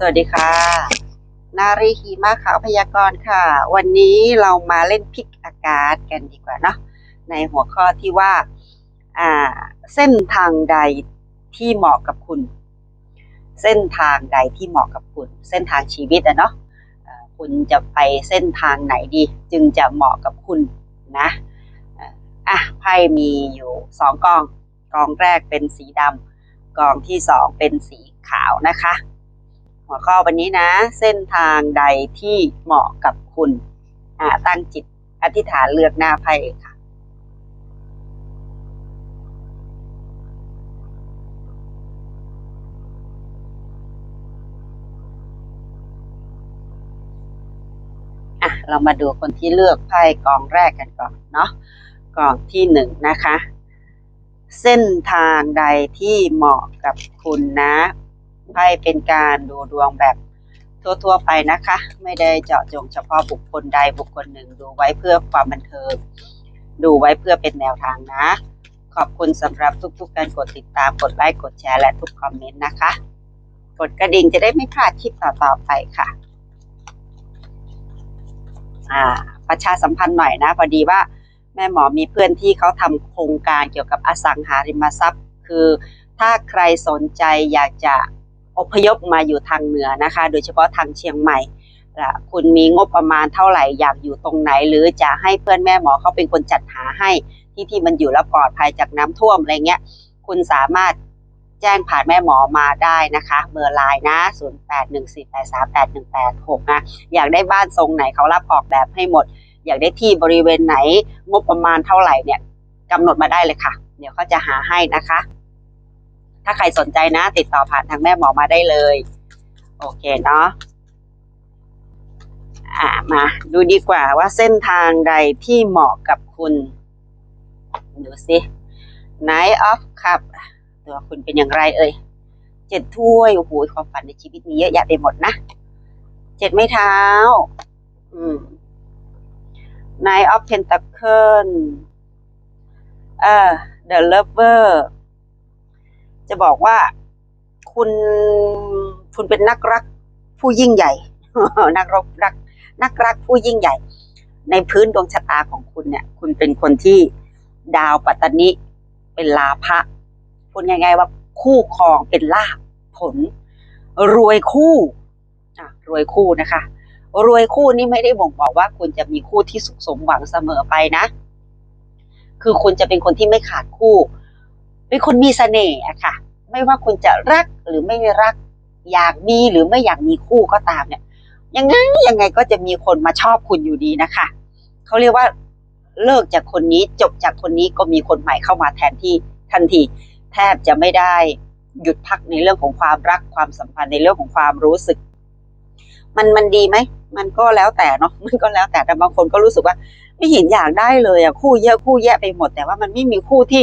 สวัสดีค่ะ นารีฮีมาขาวพยากรณ์ค่ะ วันนี้เรามาเล่นพิกอากาศกันดีกว่าเนาะในหัวข้อที่ว่าอ่า เส้นทางใดที่เหมาะกับคุณ เส้นทางใดที่เหมาะกับคุณ เส้นทางชีวิตอะเนาะคุณจะไปเส้นทางไหนดี จึงจะเหมาะกับคุณนะอะไพ่มีอยู่สองกอง กองแรกเป็นสีดำกองที่สองเป็นสีขาวนะคะ หัวข้อวันนี้นะ เส้นทางใดที่เหมาะกับคุณอ่าตั้งจิตอธิษฐานเลือกหน้าไพ่ค่ะ อะ เรามาดูคนที่เลือกไพ่กองแรกกันก่อนเนาะกองที่หนึ่งนะคะ เส้นทางใดที่เหมาะกับคุณนะ ไพ่เป็นการดูดวงแบบทั่วๆไปนะคะ ไม่ได้เจาะจงเฉพาะบุคคลใดบุคคลหนึ่ง ดูไว้เพื่อความบันเทิง ดูไว้เพื่อเป็นแนวทางนะ ขอบคุณสำหรับทุกๆการกดติดตามกดไลค์กดแชร์และทุกคอมเมนต์นะคะ กดกระดิ่งจะได้ไม่พลาดคลิปต่อๆไปค่ะอ่าประชาสัมพันธ์หน่อยนะพอดีว่าแม่หมอมีเพื่อนที่เขาทำโครงการเกี่ยวกับอสังหาริมทรัพย์ คือถ้าใครสนใจอยากจะ อพยพมาอยู่ทางเหนือนะคะ โดยเฉพาะทางเชียงใหม่อะคุณมีงบประมาณเท่าไหร่อยากอยู่ตรงไหน หรือจะให้เพื่อนแม่หมอเขาเป็นคนจัดหาให้ที่ที่มันอยู่แล้วปลอดภัยจากน้ำท่วมอะไรเงี้ยคุณสามารถแจ้งผ่านแม่หมอมาได้นะคะเบอร์ไลน์นะ 0814838186 นะ อยากได้บ้านทรงไหนเขารับออกแบบให้หมด อยากได้ที่บริเวณไหนงบประมาณเท่าไหร่เนี่ยกำหนดมาได้เลยค่ะ เดี๋ยวเขาจะหาให้นะคะ ถ้าใครสนใจนะ ติดต่อผ่านทางแม่หมอมาได้เลย โอเคเนาะอ่ามาดูดีกว่าว่าเส้นทางใดที่เหมาะกับคุณดูสิ Night of Cup ตัวคุณเป็นอย่างไรเอ่ยเจ็ดถ้วยโอ้โหความฝันในชีวิตมีเยอะแยะไปหมดนะเจ็ดไม้เท้า อืม Nine of Pentacle เอ่อ The Lover จะบอกว่าคุณคุณเป็นนักรักผู้ยิ่งใหญ่ นักรักรักนักรักผู้ยิ่งใหญ่ ในพื้นดวงชะตาของคุณเนี่ย คุณเป็นคนที่ดาวปัตตนิเป็นลาภะพูดง่ายๆว่าคู่ครองเป็นลาภผล รวยคู่อะรวยคู่นะคะ รวยคู่นี่ไม่ได้บ่งบอกว่าคุณจะมีคู่ที่สุขสมหวังเสมอไปนะ คือคุณจะเป็นคนที่ไม่ขาดคู่ เป็นคนมีเสน่ห์อะค่ะ ไม่ว่าคุณจะรักหรือไม่รัก อยากมีหรือไม่อยากมีคู่ก็ตามเนี่ย ยังไงยังไงก็จะมีคนมาชอบคุณอยู่ดีนะคะเขาเรียกว่าเลิกจากคนนี้จบจากคนนี้ก็มีคนใหม่เข้ามาแทนที่ทันที แทบจะไม่ได้หยุดพักในเรื่องของความรักความสัมพันธ์ในเรื่องของความรู้สึก มันมันดีไหมมันก็แล้วแต่เนาะมันก็แล้วแต่แต่บางคนก็รู้สึกว่า ไม่เห็นอยากได้เลยอะคู่เยอะคู่แยะไปหมด แต่ว่ามันไม่มีคู่ที่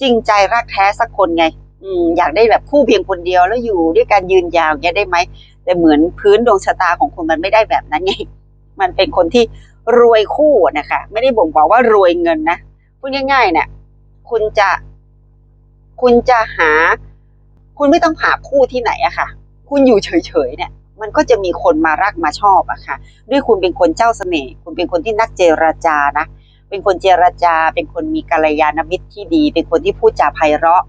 จริงใจรักแท้สักคนไง อืมอยากได้แบบคู่เพียงคนเดียวแล้วอยู่ด้วยกันยืนยาวอย่างเงี้ยได้ไหมแต่เหมือนพื้นดวงชะตาของคุณมันไม่ได้แบบนั้นไงมันเป็นคนที่รวยคู่นะคะ ไม่ได้บ่งบอกว่ารวยเงินนะพูดง่ายๆเนี่ยคุณจะคุณจะหา คุณไม่ต้องหาคู่ที่ไหนอะค่ะ คุณอยู่เฉยๆเนี่ย มันก็จะมีคนมารักมาชอบอะค่ะ ด้วยคุณเป็นคนเจ้าเสน่ห์คุณเป็นคนที่นักเจรจานะ เป็นคนเจรจา เป็นคนมีกัลยาณมิตรที่ดี เป็นคนที่พูดจาไพเราะ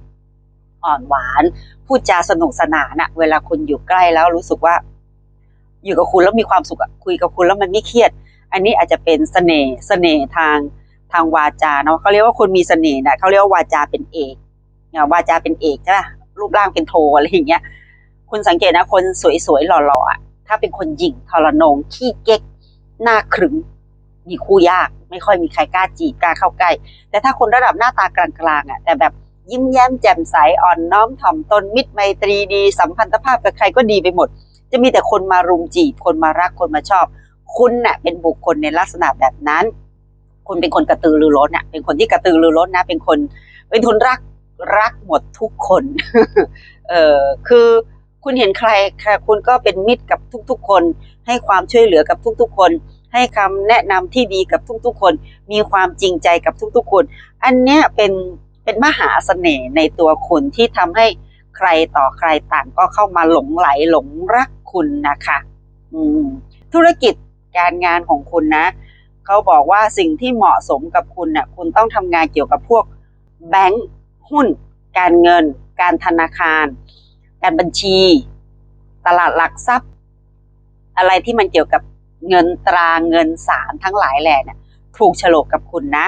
อ่อนหวาน พูดจาสนุกสนานอะเวลาคุณอยู่ใกล้แล้วรู้สึกว่า อยู่กับคุณแล้วมีความสุขคุยกับคุณแล้วมันไม่เครียด อันนี้อาจจะเป็นเสน่ห์เสน่ห์ทางทางวาจาเนาะเขาเรียกว่าคนมีเสน่ห์นะเขาเรียกว่าวาจาเป็นเอกเนี่ยวาจาเป็นเอกใช่ปะรูปร่างเป็นโทอะไรอย่างเงี้ย คุณสังเกตนะ คนสวยๆหล่อๆถ้าเป็นคนหญิงทรนงขี้เก๊กหน้าขรึม มีคู่ยาก ไม่ค่อยมีใครกล้าจีบกล้าเข้าใกล้ แต่ถ้าคนระดับหน้าตากลางๆอะแต่แบบยิ้มแย้มแจ่มใสอ่อนน้อมถ่อมตนมิตรไมตรีดี สัมพันธภาพกับใครก็ดีไปหมด จะมีแต่คนมารุมจีบ คนมารักคนมาชอบ คุณน่ะเป็นบุคคลในลักษณะแบบนั้น คุณเป็นคนกระตือรือร้นน่ะเป็นคนที่กระตือรือร้นนะ เป็นคน เป็นคนรักรักหมดทุกคน เออคือคุณเห็นใครค่ะคุณก็เป็นมิตรกับทุกๆคน ให้ความช่วยเหลือกับทุกๆคน ให้คำแนะนำที่ดีกับทุกๆคน มีความจริงใจกับทุกๆคน อันเนี้ยเป็นเป็นมหาเสน่ห์ในตัวคุณที่ทำให้ใครต่อใครต่างก็เข้ามาหลงไหลหลงรักคุณนะคะอืมธุรกิจการงานของคุณนะเขาบอกว่าสิ่งที่เหมาะสมกับคุณน่ะคุณต้องทำงานเกี่ยวกับพวกแบงค์หุ้น การเงิน การธนาคาร การบัญชี ตลาดหลักทรัพย์ อะไรที่มันเกี่ยวกับ เงินตราเงินสารทั้งหลายแหล่เนี่ยถูกฉลกกับคุณนะ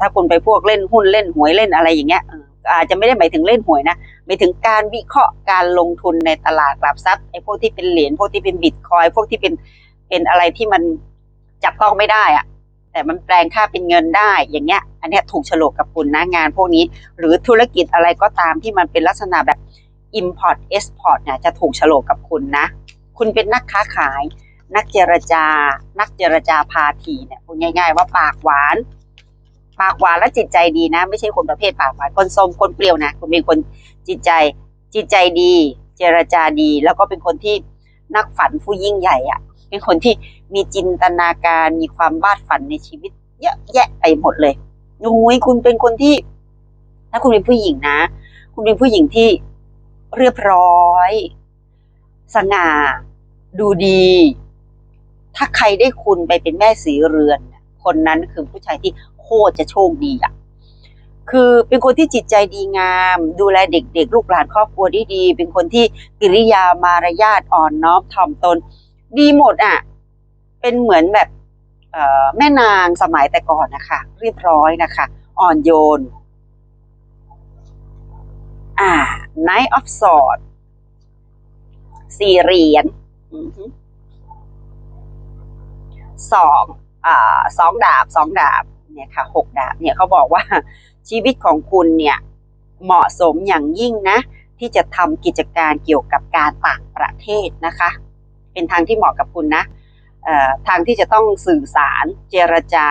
ถ้าคุณไปพวกเล่นหุ้นเล่นหวยเล่นอะไรอย่างเงี้ยอาจจะไม่ได้หมายถึงเล่นหวยนะหมายถึงการวิเคราะห์การลงทุนในตลาดหลักทรัพย์ไอ้พวกที่เป็นเหรียญพวกที่เป็นบิตคอยพวกที่เป็นเป็นอะไรที่มันจับต้องไม่ได้อะแต่มันแปลงค่าเป็นเงินได้อย่างเงี้ย อันนี้ถูกฉลกกับคุณนะงานพวกนี้ หรือธุรกิจอะไรก็ตามที่มันเป็นลักษณะแบบ import export เนี่ยจะถูกฉลกกับคุณนะ คุณเป็นนักค้าขาย นักเจรจา นักเจรจาพาทีเนี่ยพูดง่าย ๆ ว่าปากหวาน ปากหวานและจิตใจดีนะ ไม่ใช่คนประเภทปากหวานคนสมคนเปรี้ยวนะคุณเป็นคนจิตใจจิตใจดี เจรจาดี แล้วก็เป็นคนที่นักฝันผู้ยิ่งใหญ่อะเป็นคนที่มีจินตนาการมีความวาดฝันในชีวิต เยอะแยะไปหมดเลยนุ้ยคุณเป็นคนที่ ถ้าคุณเป็นผู้หญิงนะ คุณเป็นผู้หญิงที่เรียบร้อย สง่า ดูดี ถ้าใครได้คุณไปเป็นแม่สีเรือน คนนั้นคือผู้ชายที่โคตรจะโชคดีอะคือเป็นคนที่จิตใจดีงาม ดูแลเด็กๆ ลูกหลานครอบครัวด้ดี เป็นคนที่กิริยามารยาทอ่อนน้อมถ่อมตน ดีหมดอะ เป็นเหมือนแบบแม่นางสมัยแต่ก่อนนะคะ เรียบร้อยนะคะ อ่อนโยน อ่า Knight of Swords สี่เหรียญ อือ สองอ่าสองดาบสองดาบเนี่ยค่ะหกดาบเนี่ยเขาบอกว่าชีวิตของคุณเนี่ยเหมาะสมอย่างยิ่งนะ ที่จะทำกิจการเกี่ยวกับการต่างประเทศนะคะ เป็นทางที่เหมาะกับคุณนะทางที่จะต้องสื่อสารเจรจา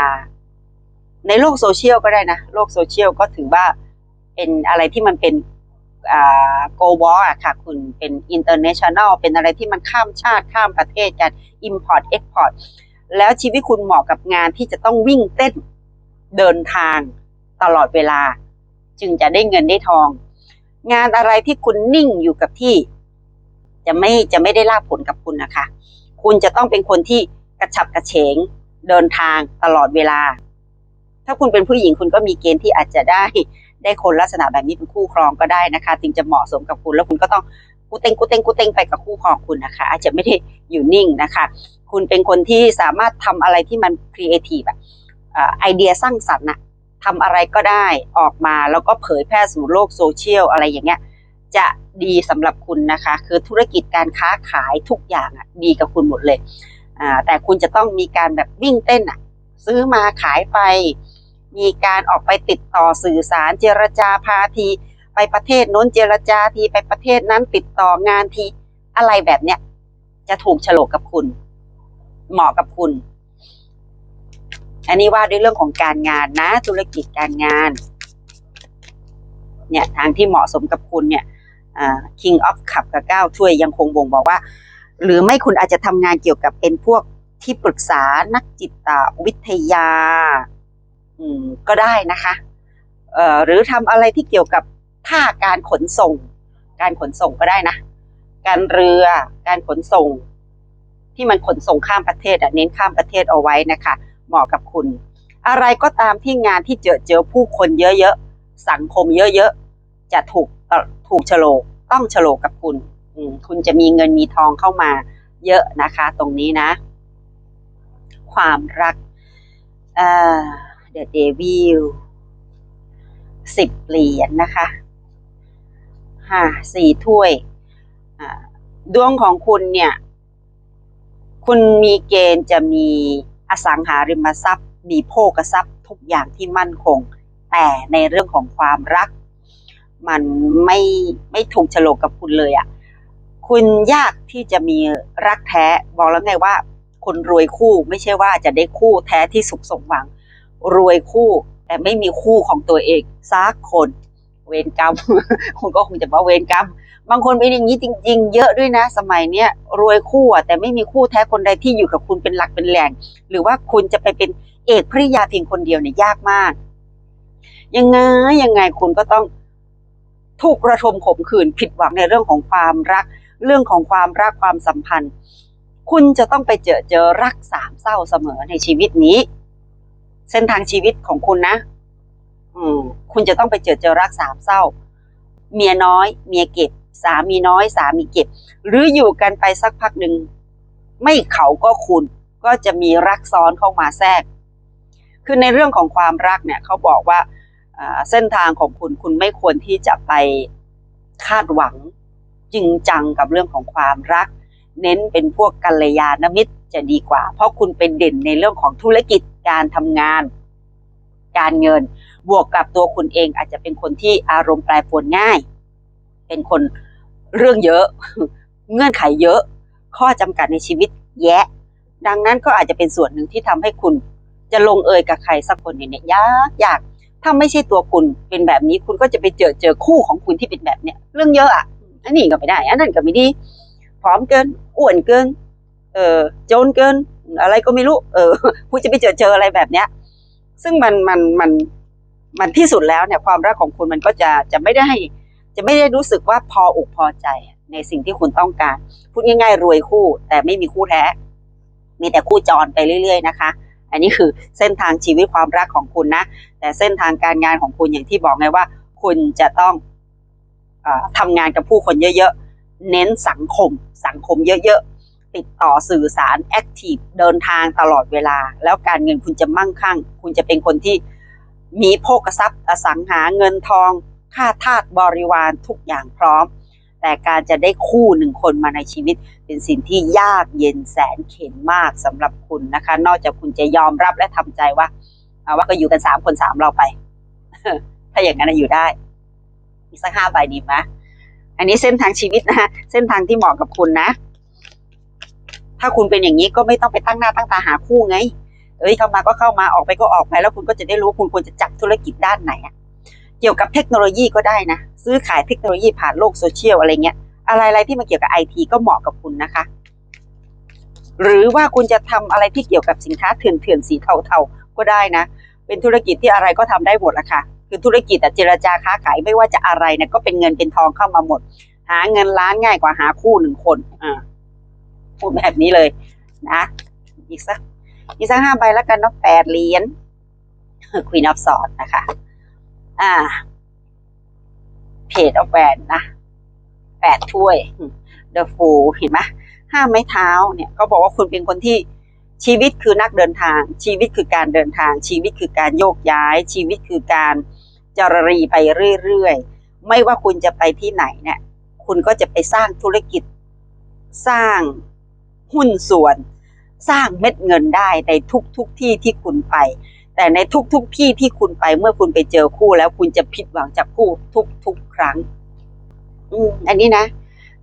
ในโลกโซเชียลก็ได้นะ โลกโซเชียลก็ถือว่าเป็นอะไรที่มันเป็นอ่า global อะค่ะคุณเป็น international เป็นอะไรที่มันข้ามชาติข้ามประเทศกัน import export แล้วชีวิตคุณเหมาะกับงานที่จะต้องวิ่งเต้นเดินทางตลอดเวลา จึงจะได้เงินได้ทอง งานอะไรที่คุณนิ่งอยู่กับที่ จะไม่จะไม่ได้ลาบผลกับคุณนะคะ คุณจะต้องเป็นคนที่กระฉับกระเฉงเดินทางตลอดเวลา ถ้าคุณเป็นผู้หญิงคุณก็มีเกณฑ์ที่อาจจะได้ได้คนลักษณะแบบนี้เป็นคู่ครองก็ได้นะคะจึงจะเหมาะสมกับคุณแล้วคุณก็ต้องกูเต็งกูเต็งกูเต็งไปกับคู่ครองคุณนะคะ อาจจะไม่ได้อยู่นิ่งนะคะ คุณเป็นคนที่สามารถทำอะไรที่มันครีเอทีฟอะไอเดียสร้างสรรค์น่ะทำอะไรก็ได้ออกมาแล้วก็เผยแพร่สู่โลกโซเชียลอะไรอย่างเงี้ยจะดีสำหรับคุณนะคะ คือธุรกิจการค้าขายทุกอย่างอะดีกับคุณหมดเลยอ่าแต่คุณจะต้องมีการแบบวิ่งเต้นอะซื้อมาขายไป มีการออกไปติดต่อสื่อสารเจรจาพาที ไปประเทศโน้นเจรจาทีไปประเทศนั้นติดต่องานทีอะไรแบบเนี้ยจะถูกฉลกกับคุณ เหมาะกับคุณ อันนี้ว่าด้วยเรื่องของการงานนะ ธุรกิจการงาน เนี่ยทางที่เหมาะสมกับคุณเนี่ยอ่า King of Cup กับเก้าถ้วยยังคงบ่งบอกว่า หรือไม่คุณอาจจะทำงานเกี่ยวกับเป็นพวกที่ปรึกษานักจิตวิทยาอืมก็ได้นะคะเอ่อหรือทำอะไรที่เกี่ยวกับท่าการขนส่ง การขนส่งก็ได้นะ การเรือ การขนส่ง ที่มันขนส่งข้ามประเทศเน้นข้ามประเทศเอาไว้นะคะเหมาะกับคุณ อะไรก็ตามที่งานที่เจอเจอผู้คนเยอะๆสังคมเยอะๆจะถูกต่อถูกโฉลกต้องโฉลกกับคุณคุณจะมีเงินมีทองเข้ามาเยอะนะคะ ตรงนี้นะ ความรักเอ่อ The Devil สิบเหรียญนะคะห้าสี่ถ้วย ดวงของคุณเนี่ย คุณมีเกณฑ์จะมีอสังหาริมทรัพย์ มีโภคทรัพย์ทุกอย่างที่มั่นคง แต่ในเรื่องของความรัก มันไม่ไม่ถูกโฉลกกับคุณเลยอะ่ะคุณยากที่จะมีรักแท้บอกแล้วไงว่า คนรวยคู่ไม่ใช่ว่าจะได้คู่แท้ที่สุขสมหวัง รวยคู่แต่ไม่มีคู่ของตัวเองสักคน เวรกรรมคุณก็คงจะว่าเวรกรรม บางคนเป็นอย่างนี้จริง ๆ เยอะด้วยนะ สมัยเนี้ยรวยคู่อะแต่ไม่มีคู่แท้คนใดที่อยู่กับคุณเป็นหลักเป็นแหล่ง หรือว่าคุณจะไปเป็นเอกภริยาเพียงคนเดียวเนี่ยยากมาก ยังไงยังไงคุณก็ต้องถูกกระทมข่มขืนผิดหวังในเรื่องของความรัก เรื่องของความรักความสัมพันธ์ คุณจะต้องไปเจอเจอรักสามเศร้าเสมอในชีวิตนี้ เส้นทางชีวิตของคุณนะ อืม คุณจะต้องไปเจอเจอรักสามเศร้า เมียน้อย เมียเก็บ สามีน้อยสามีเก็บ หรืออยู่กันไปสักพักหนึ่งไม่เขาก็คุณก็จะมีรักซ้อนเข้ามาแทรก คือในเรื่องของความรักเนี่ยเขาบอกว่าเส้นทางของคุณคุณไม่ควรที่จะไปคาดหวังจริงจังกับเรื่องของความรัก เน้นเป็นพวกกัลยาณมิตรจะดีกว่า เพราะคุณเป็นเด่นในเรื่องของธุรกิจการทำงาน การเงินบวกกับตัวคุณเองอาจจะเป็นคนที่อารมณ์แปรปรวนง่าย เป็นคน เรื่องเยอะ เงื่อนไขเยอะ ข้อจำกัดในชีวิตแยะ ดังนั้นก็อาจจะเป็นส่วนหนึ่งที่ทำให้คุณ จะลงเอยกับใครสักคนเนี่ยยากยากถ้าไม่ใช่ตัวคุณเป็นแบบนี้คุณก็จะไปเจอเจอคู่ของคุณที่เป็นแบบเนี้ยเรื่องเยอะอะอันนี้ก็ไม่ได้ อันนั้นก็ไม่ดีผอมเกินอ้วนเกิน เออโจนเกิน อะไรก็ไม่รู้ เออคุณจะไปเจอเจออะไรแบบเนี้ย ซึ่งมันมันมันมันที่สุดแล้วเนี่ย ความรักของคุณมันก็จะจะไม่ได้ จะไม่ได้รู้สึกว่าพออกพอใจในสิ่งที่คุณต้องการ พูดง่ายๆ รวยคู่ แต่ไม่มีคู่แท้ มีแต่คู่จรไปเรื่อย ๆ นะคะ อันนี้คือเส้นทางชีวิตความรักของคุณนะ แต่เส้นทางการงานของคุณอย่างที่บอกไงว่า คุณจะต้องออทำงานกับผู้คนเยอะๆ เน้นสังคม สังคมเยอะๆ ติดต่อสื่อสารแอคทีฟเดินทางตลอดเวลา แล้วการเงินคุณจะมั่งคั่ง คุณจะเป็นคนที่มีโภคทรัพย์อสังหาเงินทอง ค่าทาสบริวารทุกอย่างพร้อม แต่การจะได้คู่หนึ่งคนมาในชีวิต เป็นสิ่งที่ยากเย็นแสนเข็ญมากสำหรับคุณนะคะ นอกจากคุณจะยอมรับและทำใจว่าเอาว่าก็อยู่กันสามคนสามเราไป ถ้าอย่างนั้นอยู่ได้อีกสักห้าใบดีไหมอันนี้เส้นทางชีวิตนะเส้นทางที่เหมาะกับคุณนะ ถ้าคุณเป็นอย่างนี้ก็ไม่ต้องไปตั้งหน้าตั้งตาหาคู่ไง เอ้ยเข้ามาก็เข้ามาออกไปก็ออกไปแล้วคุณก็จะได้รู้คุณควรจะจับธุรกิจด้านไหนอะ เกี่ยวกับเทคโนโลยีก็ได้นะ ซื้อขายเทคโนโลยีผ่านโลกโซเชียลอะไรเงี้ย อะไรๆที่มันเกี่ยวกับไอทีก็เหมาะกับคุณนะคะ หรือว่าคุณจะทำอะไรที่เกี่ยวกับสินค้าเถื่อนๆสีเทาๆก็ได้นะ เป็นธุรกิจที่อะไรก็ทำได้หมดละค่ะ คือธุรกิจอะเจรจาค้าขายไม่ว่าจะอะไรนี่ยก็เป็นเงินเป็นทองเข้ามาหมด หาเงินล้านง่ายกว่าหาคู่หนึ่งคน อ่าพูดแบบนี้เลยนะ อีกสักอีกสักห้าใบแล้วกันเนาะแปดเหรียญ Queen of Swords นะคะ อ่า เพจออฟแวนนะแปดถ้วย The Fool เห็นไหมห้าไม้เท้าเนี่ยเขาบอกว่าคุณเป็นคนที่ชีวิตคือนักเดินทาง ชีวิตคือการเดินทาง ชีวิตคือการโยกย้าย ชีวิตคือการจรรีไปเรื่อยๆ ไม่ว่าคุณจะไปที่ไหนเนี่ย คุณก็จะไปสร้างธุรกิจ สร้างหุ้นส่วน สร้างเม็ดเงินได้ในทุกๆทที่ที่คุณไป แต่ในทุกๆทที่ที่คุณไปเมื่อคุณไปเจอคู่แล้วคุณจะผิดหวังจากคู่ทุกๆครั้ง อืมอันนี้นะ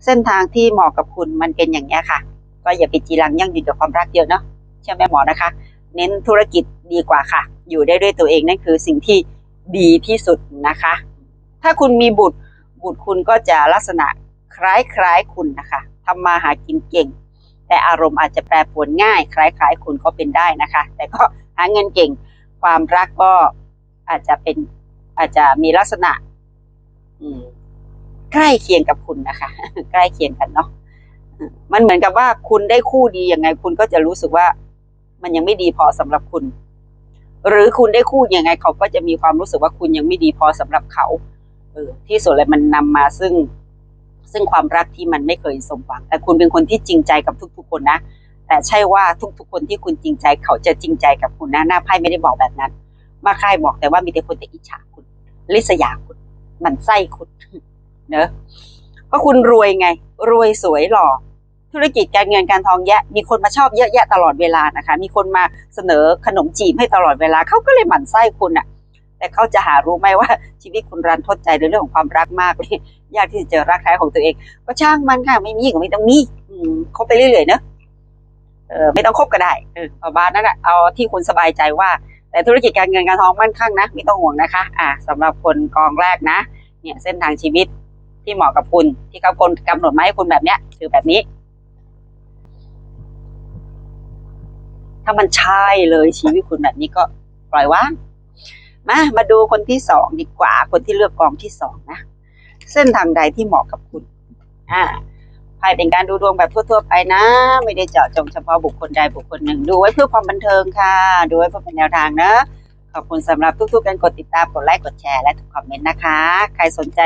เส้นทางที่เหมาะกับคุณมันเป็นอย่างนี้ค่ะ ก็อย่าไปจีรังยั่งยืนกับความรักเยอะเนาะใช่ไหมหมอนะคะ เน้นธุรกิจดีกว่าค่ะ อยู่ได้ด้วยตัวเองนั่นคือสิ่งที่ดีที่สุดนะคะ ถ้าคุณมีบุตร บุตรคุณก็จะลักษณะคล้ายๆคุณนะคะทำมาหากินเก่ง แต่อารมณ์อาจจะแปรปรวนง่าย คล้ายๆ คุณก็เป็นได้นะคะ แต่ก็หาเงินเก่ง ความรักก็อาจจะเป็นอาจจะมีลักษณะ อืมใกล้เคียงกับคุณนะคะ ใกล้เคียงกันเนาะมันเหมือนกับว่าคุณได้คู่ดียังไง คุณก็จะรู้สึกว่า มันยังไม่ดีพอสำหรับคุณ หรือคุณได้คู่ยังไง เขาก็จะมีความรู้สึกว่าคุณยังไม่ดีพอสำหรับเขาเออที่สุดเลยมันนำมาซึ่ง ซึ่งความรักที่มันไม่เคยสมหวัง แต่คุณเป็นคนที่จริงใจกับทุกๆคนนะ แต่ใช่ว่าทุกๆคนที่คุณจริงใจเขาจะจริงใจกับคุณนะหน้าไพ่ไม่ได้บอกแบบนั้น มาค่ายบอกแต่ว่ามีแต่คนแต่อิจฉาคุณ ลิษยาคุณมันไส้คุณเนอะเพราะคุณรวยไง รวยสวยหล่อธุรกิจการเงินการทองแยะ มีคนมาชอบเยอะแยะตลอดเวลานะคะ มีคนมาเสนอขนมจีบให้ตลอดเวลาเขาก็เลยหมั่นไส้คุณอะแต่เขาจะหารู้ไหมว่าชีวิตคุณรันทดใจในเรื่องของความรักมากเลยยากที่จะเจอรักแท้ของตัวเอง ก็ช่างมันค่ะไม่มีก็ไม่ต้องมีอืมคบไปเรื่อยๆเนอะ เออไม่ต้องคบก็ได้เออประมาณนั้นแหละเอาที่คุณสบายใจว่า แต่ธุรกิจการเงินการทองมั่นคงนะไม่ต้องห่วงนะคะ อ่าสำหรับคนกองแรกนะ เนี่ยเส้นทางชีวิตที่เหมาะกับคุณ ที่เขาคนกำหนดมาให้คุณแบบเนี้ย คือแบบนี้ถ้ามันใช่เลยชีวิตคุณแบบนี้ก็ปล่อยว่างมามาดูคนที่สองดีกว่า คนที่เลือกกองที่สองนะ เส้นทางใดที่เหมาะกับคุณ อ่า ไพ่เป็นการดูดวงแบบทั่วๆไปนะ ไม่ได้เจาะจงเฉพาะบุคคลใดบุคคลหนึ่ง ดูไว้เพื่อความบันเทิงค่ะ ดูไว้เพื่อเป็นแนวทางนะ ขอบคุณสำหรับทุกๆการกดติดตาม กดไลค์ กดแชร์ และทุกคอมเมนต์นะคะ ใครสนใจ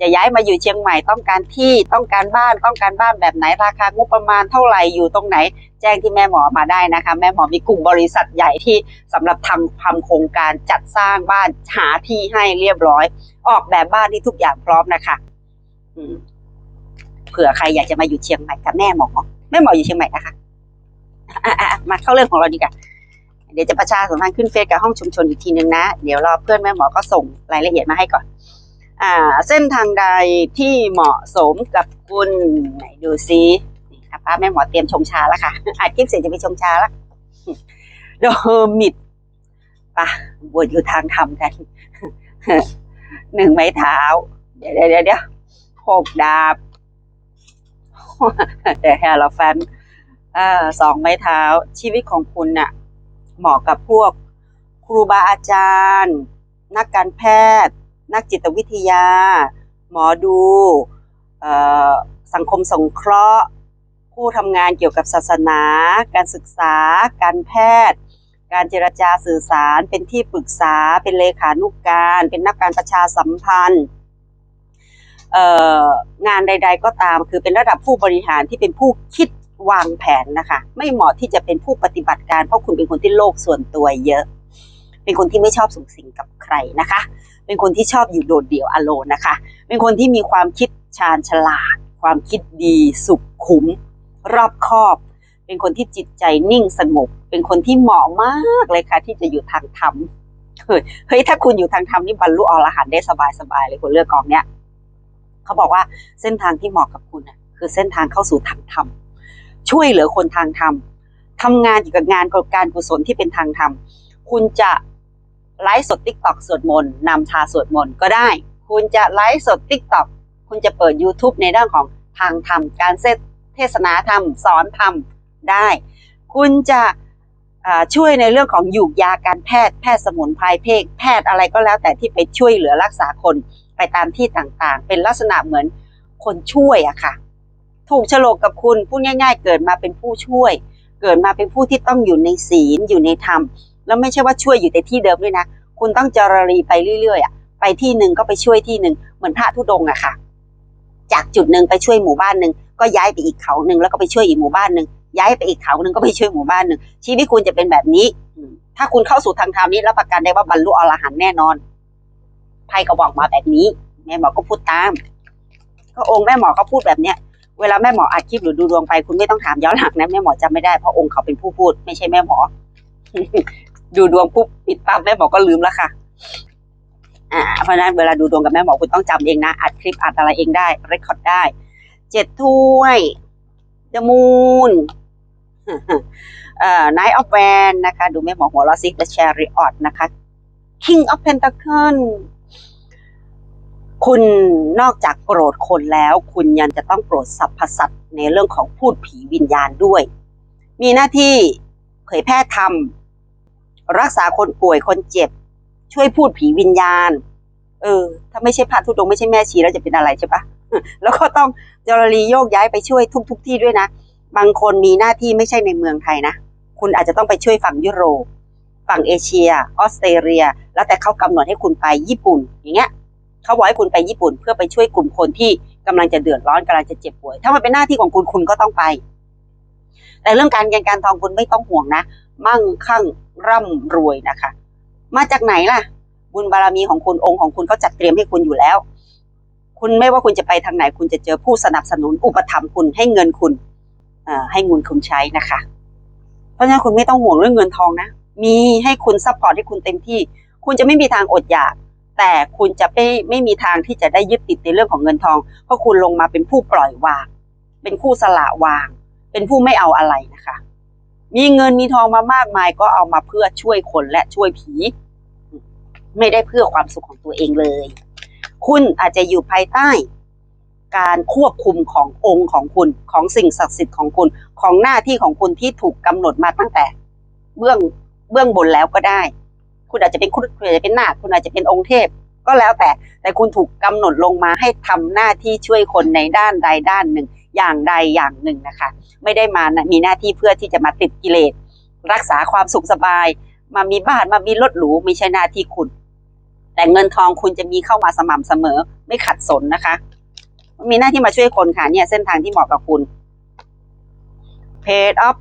จะย้ายมาอยู่เชียงใหม่ต้องการที่ต้องการบ้านต้องการบ้านแบบไหนราคางบประมาณเท่าไหร่อยู่ตรงไหน แจ้งที่แม่หมอมาได้นะคะ แม่หมอมีกลุ่มบริษัทใหญ่ที่สำหรับทำทำโครงการจัดสร้างบ้านหาที่ให้เรียบร้อย ออกแบบบ้านที่ทุกอย่างพร้อมนะคะ อืม เผื่อใครอยากจะมาอยู่เชียงใหม่กับแม่หมอแม่หมออยู่เชียงใหม่นะคะอะะมาเข้าเรื่องของเราดีกว่าเดี๋ยวจะประชาสัมพันธ์ขึ้นเฟซกับห้องชุมชนอีกทีนึงนะเดี๋ยวรอเพื่อนแม่หมอก็ส่งรายละเอียดมาให้ก่อนอ่า เส้นทางใดที่เหมาะสมกับคุณไหนดูซินี่ค่ะป้าแม่หมอเตรียมชงชาแล้วค่ะอัดคลิปเสร็จจะไปชงชาแล้วโดมิดปะบวชอยู่ทางธรรมกันหนึ่งไม้เท้า เดี๋ยวเดี๋ยวเดี๋ยวหกดาบ แต่แฮร์ลแฟนสองไม้เท้าชีวิตของคุณน่ะเหมาะกับพวกครูบาอาจารย์ นักการแพทย์ นักจิตวิทยา หมอดูสังคมสงเคราะห์ ผู้ทำงานเกี่ยวกับศาสนา การศึกษา การแพทย์ การเจรจาสื่อสาร เป็นที่ปรึกษา เป็นเลขานุกการ เป็นนักการประชาสัมพันธ์ งานใด ๆ ก็ตาม คือเป็นระดับผู้บริหารที่เป็นผู้คิดวางแผนนะคะ ไม่เหมาะที่จะเป็นผู้ปฏิบัติการเพราะคุณเป็นคนที่โลกส่วนตัวเยอะ เป็นคนที่ไม่ชอบสุงสิงกับใครนะคะ เป็นคนที่ชอบอยู่โดดเดี่ยวอโลนนะคะ เป็นคนที่มีความคิดชาญฉลาด ความคิดดีสุขุม รอบคอบ เป็นคนที่จิตใจนิ่งสงบเป็นคนที่เหมาะมากเลยค่ะ ที่จะอยู่ทางธรรมเฮ้ยเฮ้ยถ้าคุณอยู่ทางธรรมนี่บรรลุอรหันต์ได้สบายๆเลยคุณเลือกกองเนี้ย เขาบอกว่าเส้นทางที่เหมาะกับคุณน่ะคือเส้นทางเข้าสู่ทางธรรมช่วยเหลือคนทางธรรมทำงานเกี่ยวกับงานการกุศลที่เป็นทางธรรมคุณจะไลฟ์สดติ๊กต็อกสวดมนต์นำชาสวดมนต์ก็ได้ คุณจะไลฟ์สดติ๊กต็อกคุณจะเปิด YouTube ในเรื่องของทางธรรม การเทศนาธรรม สอนธรรมได้ คุณจะช่วยในเรื่องของหยูกยาการแพทย์ แพทย์สมุนไพรเพศแพทย์อะไรก็แล้วแต่ที่ไปช่วยเหลือรักษาคน ไปตามที่ต่างๆ เป็นลักษณะเหมือนคนช่วยอะค่ะ ถูกฉลกกับคุณพูดง่าย ๆ เกิดมาเป็นผู้ช่วย เกิดมาเป็นผู้ที่ต้องอยู่ในศีลอยู่ในธรรมแล้วไม่ใช่ว่าช่วยอยู่แต่ที่เดิมด้วยนะ คุณต้องจรรีไปเรื่อยๆอะไปที่หนึ่งก็ไปช่วยที่หนึ่งเหมือนพระธุดงอะค่ะ จากจุดหนึ่งไปช่วยหมู่บ้านหนึ่งก็ย้ายไปอีกเขาหนึ่งแล้วก็ไปช่วยอีกหมู่บ้านหนึ่งย้ายไปอีกเขาหนึ่งก็ไปช่วยหมู่บ้านหนึ่งชีวิตคุณจะเป็นแบบนี้ถ้าคุณเข้าสู่ทางธรรมนี้รับประกันได้ว่าบรรลุอรหันต์แน่นอน ไพ่ก็บอกมาแบบนี้ แม่หมอก็พูดตาม ก็องค์แม่หมอเขาพูดแบบเนี้ยเวลาแม่หมออัดคลิปหรือดูดวงไปคุณไม่ต้องถามย้อนหลังนะแม่หมอจำไม่ได้เพราะองค์เขาเป็นผู้พูด ไม่ใช่แม่หมอ ดูดวงปุ๊บปิดปั๊บแม่หมอก็ลืมแล้วค่ะ อ่า เพราะนั้นเวลาดูดวงกับแม่หมอคุณต้องจำเองนะอัดคลิปอัดอะไรเองได้เรคคอร์ดได้เจ็ดถ้วยเดมูนเอ่อ Knight of w a n นะคะ ดูแม่หมอหัวเราะซิ The Chariot นะคะ King of Pentacle คุณนอกจากโกรธคนแล้ว คุณยังจะต้องโกรธสรรพสัตว์ในเรื่องของพูดผีวิญญาณด้วย มีหน้าที่เผยแพร่ธรรม รักษาคนป่วยคนเจ็บ ช่วยพูดผีวิญญาณ เออ ถ้าไม่ใช่พระธุดงไม่ใช่แม่ชีแล้วจะเป็นอะไรใช่ปะแล้วก็ต้องจรลีโยกย้ายไปช่วยทุกทุกที่ด้วยนะ บางคนมีหน้าที่ไม่ใช่ในเมืองไทยนะ คุณอาจจะต้องไปช่วยฝั่งยุโรป ฝั่งเอเชีย ออสเตรเลีย แล้วแต่เขากำหนดให้คุณไปญี่ปุ่นอย่างเงี้ย เขาบอกให้คุณไปญี่ปุ่น เพื่อไปช่วยกลุ่มคนที่กำลังจะเดือดร้อนกำลังจะเจ็บป่วย ถ้ามันเป็นหน้าที่ของคุณคุณก็ต้องไป แต่เรื่องการเงินการทองคุณไม่ต้องห่วงนะ มั่งคั่งร่ำรวยนะคะ มาจากไหนล่ะ บุญบารมีของคุณองค์ของคุณเขาจัดเตรียมให้คุณอยู่แล้ว คุณไม่ว่าคุณจะไปทางไหน คุณจะเจอผู้สนับสนุนอุปถัมภ์คุณให้เงินคุณให้เงินคุณใช้นะคะ เพราะฉะนั้นคุณไม่ต้องห่วงเรื่องเงินทองนะมีให้คุณซัพพอร์ตให้คุณเต็มที่ คุณจะไม่มีทางอดอยาก แต่คุณจะไม่ไม่มีทางที่จะได้ยึดติดในเรื่องของเงินทอง เพราะคุณลงมาเป็นผู้ปล่อยวาง เป็นผู้สละวาง เป็นผู้ไม่เอาอะไรนะคะ มีเงินมีทองมามากมายก็เอามาเพื่อช่วยคนและช่วยผี ไม่ได้เพื่อความสุขของตัวเองเลย คุณอาจจะอยู่ภายใต้ การควบคุมขององค์ของคุณของสิ่งศักดิ์สิทธิ์ของคุณของหน้าที่ของคุณที่ถูกกำหนดมาตั้งแต่ เบื้องเบื้องบนแล้วก็ได้ คุณอาจจะเป็นคุณคุณอาจจะเป็นนาคคุณอาจจะเป็นองค์เทพ ก็แล้วแต่แต่คุณถูกกำหนดลงมาให้ทำหน้าที่ช่วยคนในด้านใดด้านหนึ่ง อย่างใดอย่างหนึ่งนะคะ ไม่ได้มานะมีหน้าที่เพื่อที่จะมาติดกิเลสรักษาความสุขสบาย มามีบ้านมามีรถหรูไม่ใช่หน้าที่คุณ แต่เงินทองคุณจะมีเข้ามาสม่ำเสมอ ไม่ขัดสนนะคะ มีหน้าที่มาช่วยคนค่ะเนี่ยเส้นทางที่เหมาะกับคุณ Page of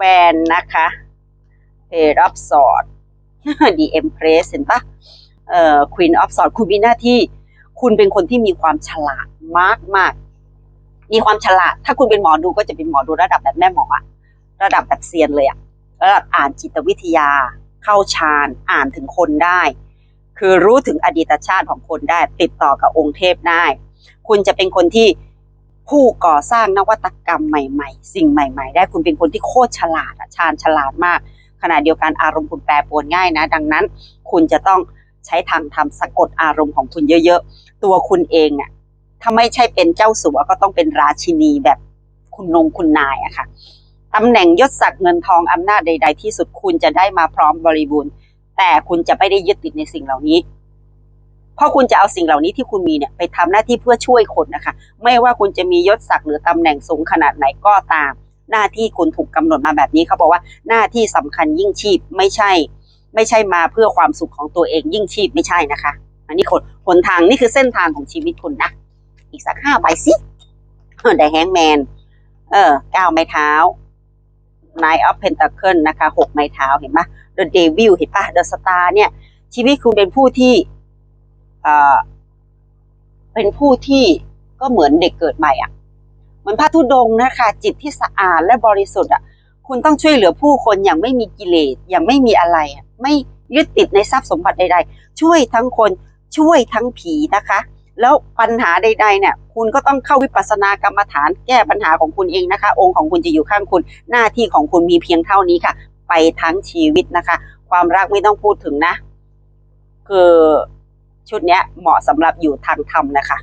Van นะคะ Page of Sword The Empress เห็นปะเอ่อ Queen of Sword คุณมีหน้าที่ คุณเป็นคนที่มีความฉลาดมากมากมีความฉลาด ถ้าคุณเป็นหมอดูก็จะเป็นหมอดูระดับแบบแม่หมออะระดับแบบเซียนเลยอะระดับอ่านจิตวิทยา เข้าฌานอ่านถึงคนได้ คือรู้ถึงอดีตชาติของคนได้ ติดต่อกับองค์เทพได้ คุณจะเป็นคนที่ผู้ก่อสร้างนวัตกรรมใหม่ ๆ สิ่งใหม่ ๆ ได้คุณเป็นคนที่โคตรฉลาดอะชาญฉลาดมาก ขณะเดียวกันอารมณ์คุณแปรปรวนง่ายนะ ดังนั้น คุณจะต้องใช้ทางทำสะกดอารมณ์ของคุณเยอะๆ ตัวคุณเองอะถ้าไม่ใช่เป็นเจ้าสัวก็ต้องเป็นราชินีแบบคุณนงคุณนายอะค่ะตำแหน่งยศศักดิ์เงินทองอำนาจใด ๆ ที่สุดคุณจะได้มาพร้อมบริบูรณ์ แต่คุณจะไม่ได้ยึดติดในสิ่งเหล่านี้ เพราะคุณจะเอาสิ่งเหล่านี้ที่คุณมีเนี่ยไปทำหน้าที่เพื่อช่วยคนนะคะ ไม่ว่าคุณจะมียศศักดิ์หรือตำแหน่งสูงขนาดไหนก็ตาม หน้าที่คุณถูกกำหนดมาแบบนี้เขาบอกว่าหน้าที่สำคัญยิ่งชีพไม่ใช่ ไม่ใช่มาเพื่อความสุขของตัวเองยิ่งชีพไม่ใช่นะคะ อันนี้คนหนทางนี่คือเส้นทางของชีวิตคุณนะอีกสักห้าใบสิได้แฮงแมน เออเก้าไม้เท้า Nine of Pentacle นะคะหกไม้เท้าเห็นปะ The Devil เห็นปะ The Star เนี่ย ชีวิตคุณเป็นผู้ที่เออเป็นผู้ที่ก็เหมือนเด็กเกิดใหม่อะ เหมือนพระธุดงค์นะคะ จิตที่สะอาดและบริสุทธิ์อะคุณต้องช่วยเหลือผู้คนอย่างไม่มีกิเลสอย่างไม่มีอะไร ไม่ยึดติดในทรัพย์สมบัติใด ๆ ช่วยทั้งคนช่วยทั้งผีนะคะ แล้วปัญหาใดๆเนี่ยคุณก็ต้องเข้าวิปัสสนากรรมฐานแก้ปัญหาของคุณเองนะคะ องค์ของคุณจะอยู่ข้างคุณ หน้าที่ของคุณมีเพียงเท่านี้ค่ะ ไปทั้งชีวิตนะคะ ความรักไม่ต้องพูดถึงนะ คือชุดนี้เหมาะสำหรับอยู่ทางธรรมนะคะ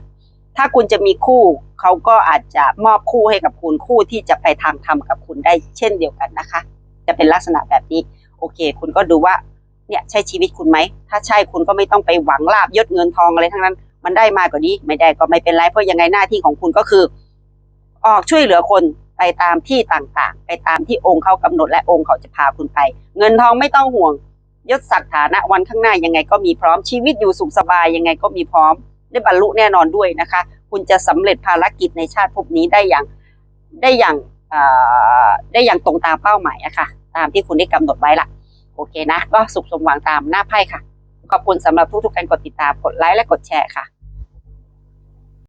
ถ้าคุณจะมีคู่เขาก็อาจจะมอบคู่ให้กับคุณคู่ที่จะไปทางธรรมกับคุณได้เช่นเดียวกันนะคะ จะเป็นลักษณะแบบนี้ โอเค คุณก็ดูว่าเนี่ยใช่ชีวิตคุณไหม ถ้าใช่คุณก็ไม่ต้องไปหวังลาบยศเงินทองอะไรทั้งนั้น มันได้มากกว่านี้ไม่ได้ก็ไม่เป็นไรเพราะยังไงหน้าที่ของคุณก็คือ ออกช่วยเหลือคนไปตามที่ต่างๆ ไปตามที่องค์เขากำหนดและองค์เขาจะพาคุณไป เงินทองไม่ต้องห่วงยศศักดิ์ฐานะวันข้างหน้ายังไงก็มีพร้อมชีวิตอยู่สุขสบายยังไงก็มีพร้อม ได้บรรลุแน่นอนด้วยนะคะ คุณจะสำเร็จภารกิจในชาติภพนี้ได้อย่างได้อย่างได้อย่างตรงตามเป้าหมายอะค่ะ ตามที่คุณได้กำหนดไว้ละโอเคนะ ก็สุขสมหวังตามหน้าไพ่ค่ะ ขอบคุณสำหรับทุกๆการกดติดตามกดไลค์และกดแชร์ค่ะ